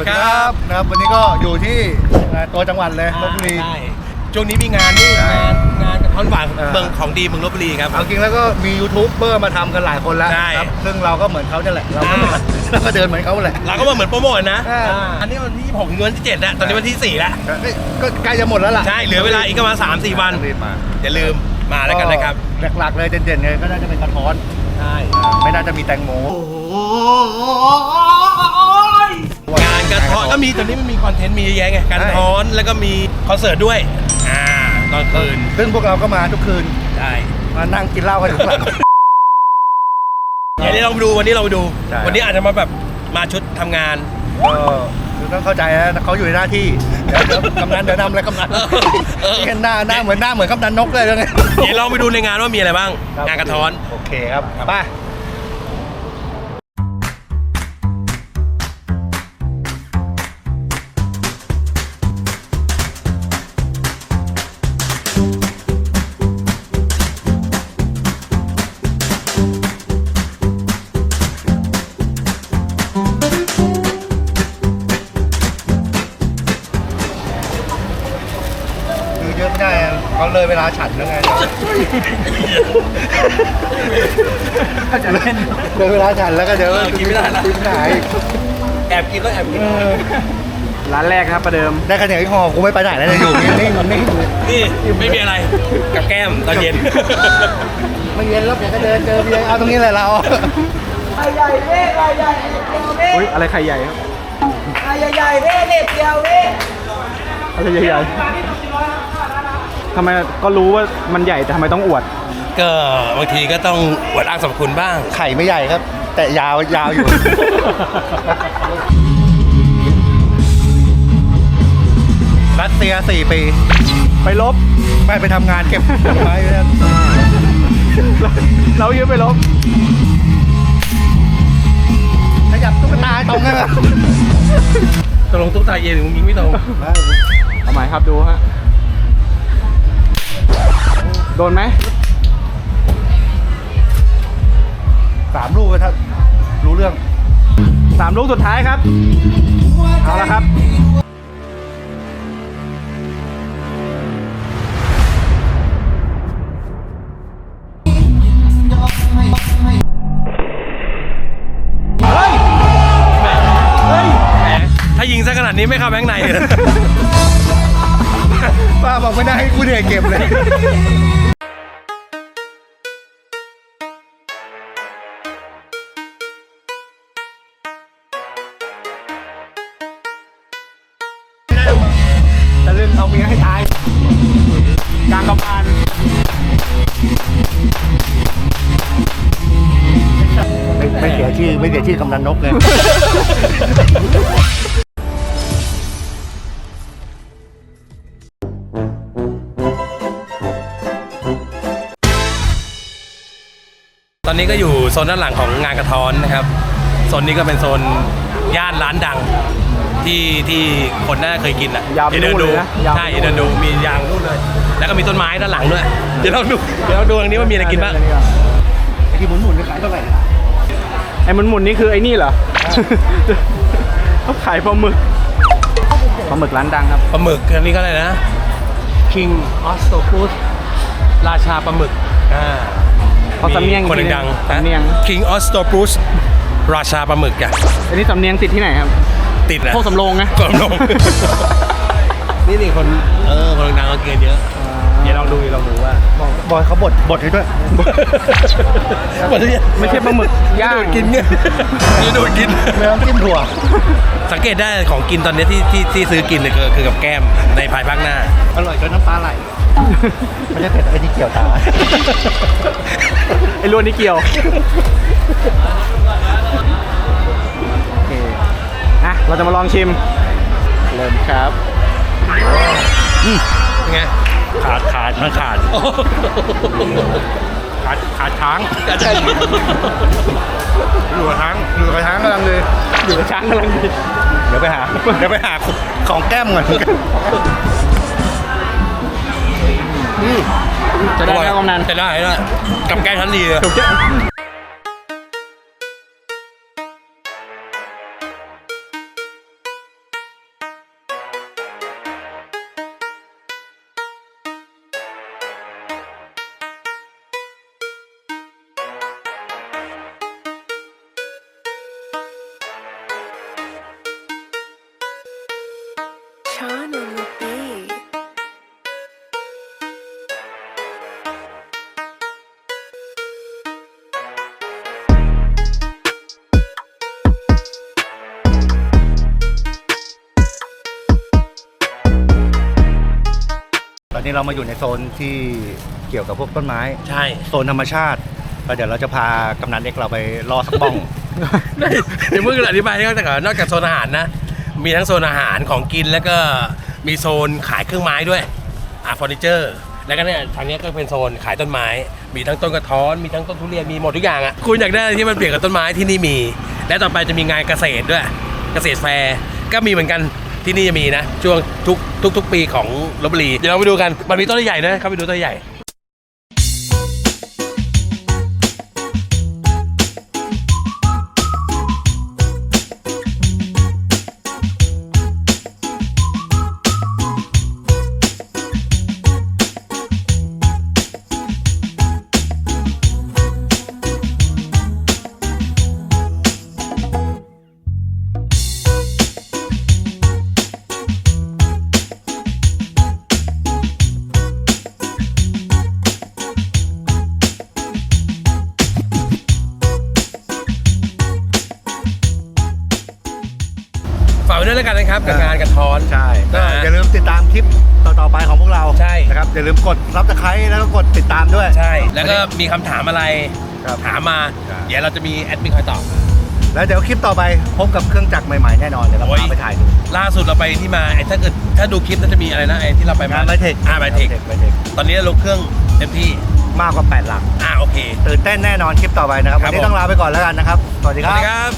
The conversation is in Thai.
วัสดีครับนะครับ วันนี้ก็อยู่ที่ตัวจังหวัดเลยลบบุรีใช่ช่วงนี้มีงานนี่ใช่งานงานกับท่อนหวานเออเมืองของดีเมืองลบบุรีครับเอาจริงแล้วก็มียูทูบเบอร์มาทำกันหลายคนแล้วใช่ครับซึ่งเราก็เหมือนเขาเนี่ยแหละเราก็อ่าเราก็เดินเหมือนเขาแหละเราก็มาเหมือนโปรโมทนะอ่าอ่าอันนี้วันที่26ถึงวันที่7แล้วตอนนี้วันที่4แล้วก็ใกล้จะหมดแล้วล่ะใช่เหลือเวลาอีกประมาณ3-4วันรีบมาอย่าลืมมาแล้วกันนะครับหลักๆเลยเด่นๆเลยก็น่าจะเป็นกระท้อนใช่ไม่น่าจะมีแตงโม งานกระท้อนก็มีตอนนี้มันมีคอนเทนต์มีเยอะแยะไงการท้อนแล้วก็มีคอนเสิร์ตด้วยอ่าตอนคืนซึ่งพวกเราก็มาทุกคืนใช่มานั่งกินเหล้ากันอยู่ข้างหลังเดี๋ยวนี้เราไปดูวันนี้เราไปดูใช่วันนี้อาจจะมาแบบมาชุดทำงานก็คือต้องเข้าใจนะเขาอยู่ในหน้าที่เดี๋ยวเดี๋ยวกำนันเดี๋ยวนำเลยกำนันเออนี่หน้าหน้าเหมือนหน้าเหมือนกำนันนกเลยเลยเดี๋ยวเราไปดูในงานว่ามีอะไรบ้าง งานกระท้อน โอเคครับไป ไม่ได้อะเขาเลยเวลาฉันแล้วไงถ้าจะเล่นเลยเวลาฉันแล้วก็เดี๋ยวเออกินไม่ได้ละกินไม่ได้อีกแอบกินต้องแอบกินร้านแรกครับประเดิมได้คะแนนไอ้ห่อกูไม่ไปไหนแล้วเนี่ยอยู่นิ่งๆนิ่งนี่ไม่มีอะไรกับแก้มตอนเย็นๆไม่เย็นแล้วเดี๋ยวก็เดินเจอเบียร์เอาตรงนี้เลยเราไข่ใหญ่เว้ไข่ใหญ่เด็ดเดียวเว้อุ้ยอะไรไข่ใหญ่ครับไข่ใหญ่ๆเว้เด็ดเดียวเว้อะไรใหญ่ๆ ทำไมก็รู้ว่ามันใหญ่แต่ทำไมต้องอวด ก็บางทีก็ต้องอวดอ้างสรรพคุณบ้าง ไข่ไม่ใหญ่ครับ แต่ยาวยาวอยู่ รัสเซียสี่ปี ไปลบ ไปไปทำงานเก็บผลไม้ไว้นั่นเรายืมไปลบขยับตุ๊กตาตรงนั้นอะตกลงตุ๊กตาเย็นหรือมึงยิงไม่ตรงเอาใหม่ครับดูฮะ โดนไหมสามลูกก็ถ้ารู้เรื่องสามลูกสุดท้ายครับ เอาละครับถ้ายิงซะขนาดนี้ไม่เข้าแบงค์ในเลยป้าบอกไม่ได้ให้กูเหนื่อยเก็บเลย เล่นเอาเมียให้ตายกลางกำบาลไม่ไม่เสียชื่อไม่เสียชื่อกำนันนกเลยตอนนี้ก็อยู่โซนด้านหลังของงานกระท้อนนะครับ โซนนี้ก็เป็นโซน ย่านร้านดังที่ที่คนน่าจะเคยกินอะยาวไปเดี๋ยวเดินนู่นดูเลยนะยาวไปใช่เดินดูมียางนู่นเลย แล้วก็มีต้นไม้ด้านหลังด้วยเดี๋ยวเราดูเดี๋ยวเราดูตรงนี้ว่ามีอะไรกินบ้างไอ้ที่หมุนหมุนๆขายเท่าไหร่ไอ้หมุนหมุนๆนี่คือไอ้นี่เหรอ เขาขายปลาหมึกปลาหมึกร้านดังครับปลาหมึกอันนี้ก็อะไรนะ King Octopus ราชาปลาหมึกอ่าเขาสำเนียงคนอีกทีดังหนึ่ๆสำเนียง King Octopus ราชาปลาหมึกอะอันนี้สำเนียงติดที่ไหนครับติดนะโคกสำโรงนะกดลง นี่นี่คนเออคนดังๆก็เกินเยอะ เดี๋ยวลองดูเดี๋ยวลองดูว่าบอยเขาบดบดให้ด้วย หมดที่ไม่ใช่ปลาหมึกย่างกินเนี่ยจะดูดกิน ไม่ต้องจิ้มถั่ว สังเกตได้ของกินตอนนี้ที่ที่ที่ซื้อกินเลยคือคือกับแก้มในภายภาคหน้า อร่อยจนน้ำตาไหลไม่ใช่เผ็ดไอ้ที่เกี่ยวตา ไอ้รวนนี่เกี่ยว เราจะมาลองชิม เริ่มครับเป็นไงขาดขาดมันขาดขาดขาดช้างอาจารย์อยู่กับช้างอยู่กับช้างกำลังเลยอยู่กับช้างกำลังดีเดี๋ยวไปหาเดี๋ยวไปหาของแก้มก่อนจะได้ไหมกำนันจะได้ได้กับแก้มชั้นดีเลย นี่เรามาอยู่ในโซนที่เกี่ยวกับพวกต้นไม้ ใช่ โซนธรรมชาติก็เดี๋ยวเราจะพากำนันเอกเราไปรอสักบ้อง เดี๋ยวเพิ่งอธิบายให้เขาแต่ก่อนนอกจากโซนอาหารนะ มีทั้งโซนอาหารของกินแล้วก็มีโซนขายเครื่องไม้ด้วยอ่าเฟอร์นิเจอร์ แล้วก็เนี่ยทางเนี้ยก็เป็นโซนขายต้นไม้ มีทั้งต้นกระท้อน มีทั้งต้นทุเรียน มีหมดทุกอย่างอะ คุณอยากได้อะไรที่มันเปลี่ยนกับต้นไม้ที่นี่มี และต่อไปจะมีงานเกษตรด้วย เกษตรแฟร์ ก็มีเหมือนกัน ที่นี่จะมีนะ ช่วงทุกทุกทุกปีของลบบุรี เดี๋ยวเราไปดูกัน มันมีต้นใหญ่นะเข้าไปดูต้นใหญ่ นนะครับกับงานกระท้อน ใช่ก็นะฮะอย่าลืมติดตามคลิปต่อๆไปของพวกเราใช่ นะครับอย่าลืมกดรับตะไคร้แล้วก็กดติดตามด้วย ใช่ แล้วก็มีคำถามอะไร ครับถามมาใช่เดี๋ยวเราจะมีแอดมินคอยตอบ แล้วเดี๋ยวคลิปต่อไปพบกับเครื่องจักรใหม่ๆแน่นอนเดี๋ยวเราโอ้ย พาไปถ่ายดูล่าสุดเราไปที่มาไอ้ถ้าเกิดถ้าดูคลิปน่าจะมีอะไรนะไอ้ที่เราไปมางานไบเทคอ่าไบเทคไบเทคตอนนี้เราลงเครื่องเต็มที่ มากกว่า 8 หลัก อ่าโอเค ตื่นเต้นแน่นอนคลิปต่อไปนะครับ ครัวับนนี้ผม ต้องลาไปก่อนแล้วกันนะครับ สวัสดีสควัรัสบดีครับ